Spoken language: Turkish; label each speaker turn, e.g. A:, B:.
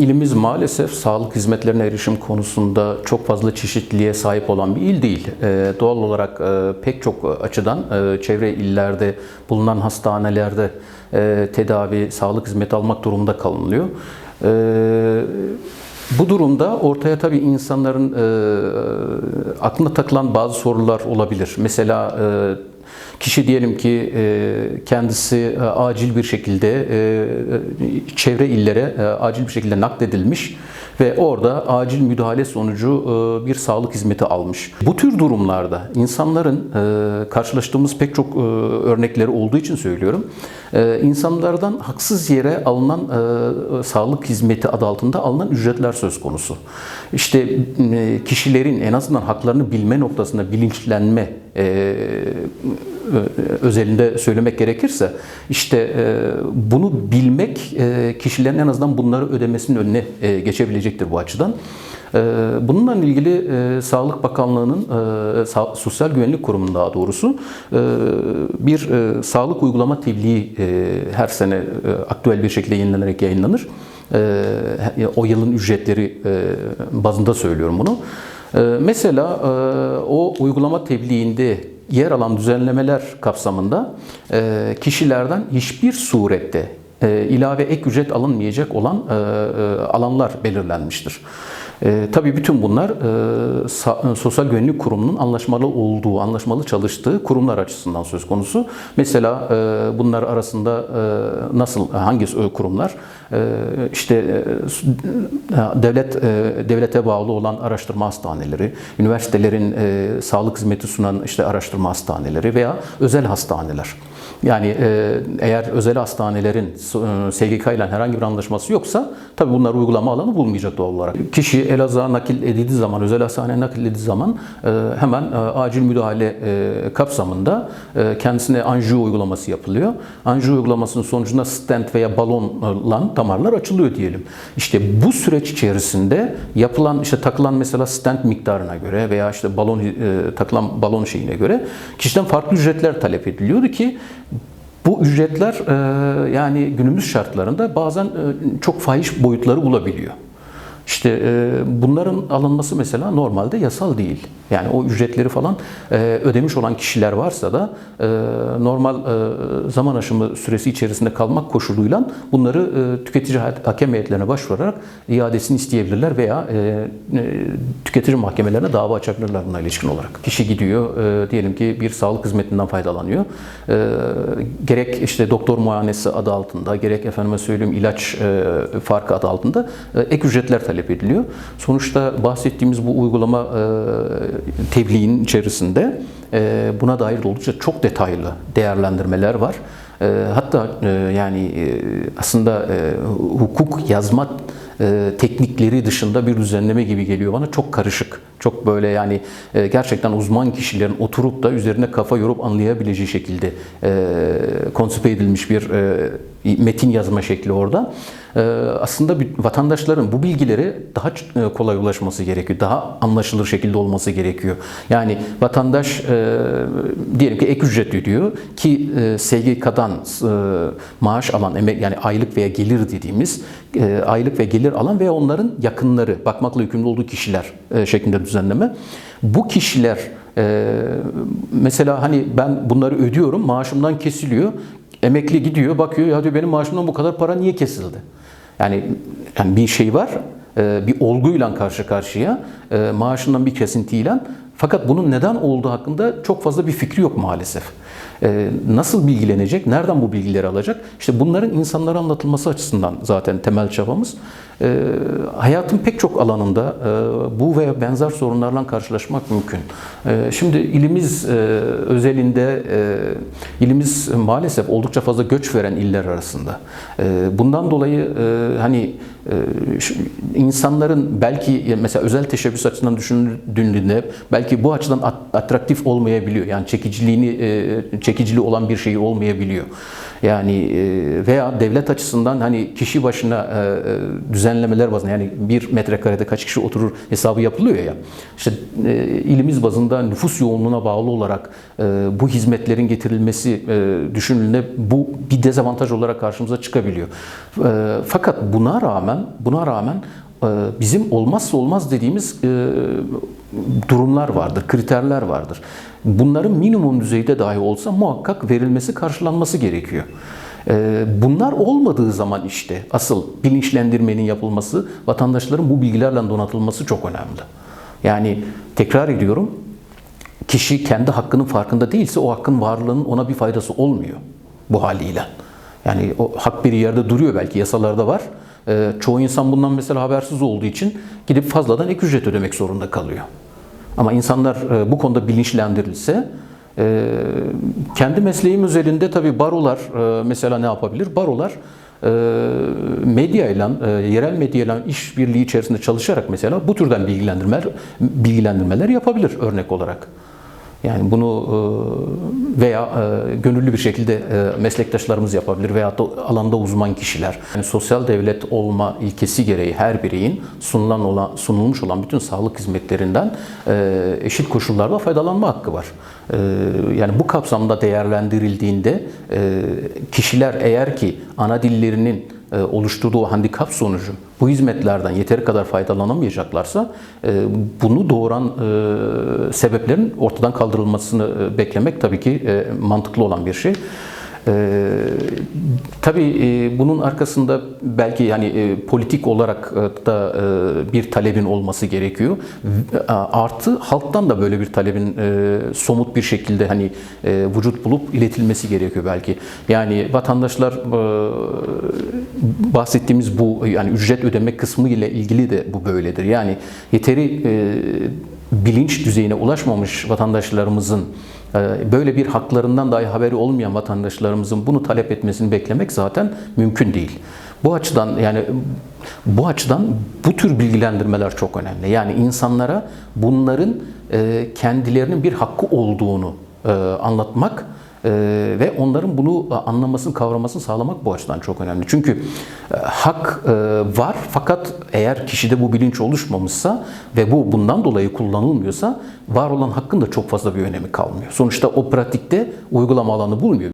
A: İlimiz maalesef sağlık hizmetlerine erişim konusunda çok fazla çeşitliliğe sahip olan bir il değil. Ee, doğal olarak e, pek çok açıdan e, çevre illerde bulunan hastanelerde e, tedavi, sağlık hizmeti almak durumunda kalınıyor. Ee, bu durumda ortaya tabii insanların aklına takılan bazı sorular olabilir. Mesela Kişi diyelim ki e, kendisi e, acil bir şekilde e, çevre illere acil bir şekilde nakledilmiş ve orada acil müdahale sonucu bir sağlık hizmeti almış. Bu tür durumlarda insanların karşılaştığımız pek çok örnekleri olduğu için söylüyorum. E, insanlardan haksız yere alınan e, sağlık hizmeti adı altında alınan ücretler söz konusu. İşte e, kişilerin en azından haklarını bilme noktasında bilinçlenme e, özelinde söylemek gerekirse işte e, bunu bilmek e, kişilerin en azından bunları ödemesinin önüne e, geçebilecektir bu açıdan. Bununla ilgili Sağlık Bakanlığı'nın Sosyal Güvenlik Kurumu'nun daha doğrusu bir sağlık uygulama tebliği her sene aktüel bir şekilde yenilenerek yayınlanır. O yılın ücretleri bazında söylüyorum bunu. Mesela o uygulama tebliğinde yer alan düzenlemeler kapsamında kişilerden hiçbir surette ilave ek ücret alınmayacak olan alanlar belirlenmiştir. E, tabii bütün bunlar e, Sosyal Güvenlik Kurumu'nun anlaşmalı olduğu, anlaşmalı çalıştığı kurumlar açısından söz konusu. Mesela e, bunlar arasında e, nasıl, hangi kurumlar? E, işte e, devlet e, devlete bağlı olan araştırma hastaneleri, üniversitelerin e, sağlık hizmeti sunan işte araştırma hastaneleri veya özel hastaneler. Yani e, eğer özel hastanelerin e, SGK ile herhangi bir anlaşması yoksa tabii bunlar uygulama alanı bulmayacak doğal olarak. Kişi Elazığ'a nakil edildiği zaman, özel hastaneye nakil zaman e, hemen acil müdahale kapsamında kendisine anjiyo uygulaması yapılıyor. Anjiyo uygulamasının sonucunda stent veya balonla damarlar açılıyor diyelim. İşte bu süreç içerisinde yapılan işte takılan mesela stent miktarına göre veya işte balon takılan balon şeyine göre kişiden farklı ücretler talep ediliyordu ki bu ücretler e, yani günümüz şartlarında bazen e, çok fahiş boyutları bulabiliyor. İşte e, bunların alınması mesela normalde yasal değil. Yani o ücretleri falan e, ödemiş olan kişiler varsa da e, normal e, zaman aşımı süresi içerisinde kalmak koşuluyla bunları e, tüketici hakem heyetlerine başvurarak iadesini isteyebilirler veya e, e, tüketici mahkemelerine dava açabilirler buna ilişkin olarak. Kişi gidiyor e, diyelim ki bir sağlık hizmetinden faydalanıyor. E, gerek işte doktor muayenesi adı altında gerek efendime söyleyeyim ilaç e, farkı adı altında e, ek ücretler talep ediliyor. Sonuçta bahsettiğimiz bu uygulama e, tebliğin içerisinde e, buna dair oldukça çok detaylı değerlendirmeler var. E, hatta yani aslında hukuk yazma teknikleri dışında bir düzenleme gibi geliyor bana. Çok karışık. Çok böyle yani gerçekten uzman kişilerin oturup da üzerine kafa yorup anlayabileceği şekilde konsipe edilmiş bir metin yazma şekli orada. Ee, aslında vatandaşların bu bilgileri daha e, kolay ulaşması gerekiyor. Daha anlaşılır şekilde olması gerekiyor. Yani vatandaş e, diyelim ki ek ücret ödüyor ki e, SGK'dan maaş alan yani aylık veya gelir dediğimiz aylık ve gelir alan veya onların yakınları bakmakla yükümlü olduğu kişiler şeklinde düzenleme. Bu kişiler mesela hani ben bunları ödüyorum maaşımdan kesiliyor. Emekli gidiyor bakıyor ya diyor benim maaşımdan bu kadar para niye kesildi? Yani, yani bir şey var, e, bir olguyla karşı karşıya, e, maaşından bir kesintiyle. Fakat bunun neden olduğu hakkında çok fazla bir fikri yok maalesef. E, nasıl bilgilenecek, nereden bu bilgileri alacak? İşte bunların insanlara anlatılması açısından zaten temel çabamız. Hayatın pek çok alanında bu veya benzer sorunlarla karşılaşmak mümkün. Şimdi ilimiz özelinde, ilimiz maalesef oldukça fazla göç veren iller arasında. Bundan dolayı hani insanların belki mesela özel teşebbüs açısından düşündüğünde belki bu açıdan atraktif olmayabiliyor. Yani çekiciliğini çekiciliği olan bir şey olmayabiliyor. Yani veya devlet açısından hani kişi başına düzen düzenlemeler bazında yani bir metrekarede kaç kişi oturur hesabı yapılıyor ya. İşte e, ilimiz bazında nüfus yoğunluğuna bağlı olarak e, bu hizmetlerin getirilmesi e, düşünüldüğünde bu bir dezavantaj olarak karşımıza çıkabiliyor. E, fakat buna rağmen buna rağmen e, bizim olmazsa olmaz dediğimiz e, durumlar vardır, kriterler vardır. Bunların minimum düzeyde dahi olsa muhakkak verilmesi, karşılanması gerekiyor. E, Bunlar olmadığı zaman işte asıl bilinçlendirmenin yapılması, vatandaşların bu bilgilerle donatılması çok önemli. Yani tekrar ediyorum, kişi kendi hakkının farkında değilse o hakkın varlığının ona bir faydası olmuyor bu haliyle. Yani o hak bir yerde duruyor belki yasalarda var. Ee, çoğu insan bundan mesela habersiz olduğu için gidip fazladan ek ücret ödemek zorunda kalıyor. Ama insanlar e, bu konuda bilinçlendirilse e, kendi mesleğim özelinde tabii barolar e, mesela ne yapabilir? Barolar e, medyayla, e, yerel medyayla işbirliği içerisinde çalışarak mesela bu türden bilgilendirmeler bilgilendirmeler yapabilir örnek olarak. Yani bunu e, veya e, gönüllü bir şekilde e, meslektaşlarımız yapabilir veya da alanda uzman kişiler. Yani sosyal devlet olma ilkesi gereği her bireyin sunulan olan, sunulmuş olan bütün sağlık hizmetlerinden eşit koşullarda faydalanma hakkı var. Yani bu kapsamda değerlendirildiğinde kişiler eğer ki ana dillerinin oluşturduğu handikap sonucu bu hizmetlerden yeteri kadar faydalanamayacaklarsa e, bunu doğuran e, sebeplerin ortadan kaldırılmasını e, beklemek tabii ki e, mantıklı olan bir şey. Ee, tabii e, bunun arkasında belki yani e, politik olarak e, da e, bir talebin olması gerekiyor. Artı halktan da böyle bir talebin e, somut bir şekilde hani e, vücut bulup iletilmesi gerekiyor belki. Yani vatandaşlar e, bahsettiğimiz bu yani ücret ödeme kısmı ile ilgili de bu böyledir. Yani yeteri e, bilinç düzeyine ulaşmamış vatandaşlarımızın böyle bir haklarından dahi haberi olmayan vatandaşlarımızın bunu talep etmesini beklemek zaten mümkün değil. Bu açıdan yani bu açıdan bu tür bilgilendirmeler çok önemli. Yani insanlara bunların e, kendilerinin bir hakkı olduğunu e, anlatmak ve onların bunu anlamasını, kavramasını sağlamak bu açıdan çok önemli. Çünkü e, hak e, var fakat eğer kişide bu bilinç oluşmamışsa ve bu bundan dolayı kullanılmıyorsa var olan hakkın da çok fazla bir önemi kalmıyor. Sonuçta o pratikte uygulama alanı bulmuyor.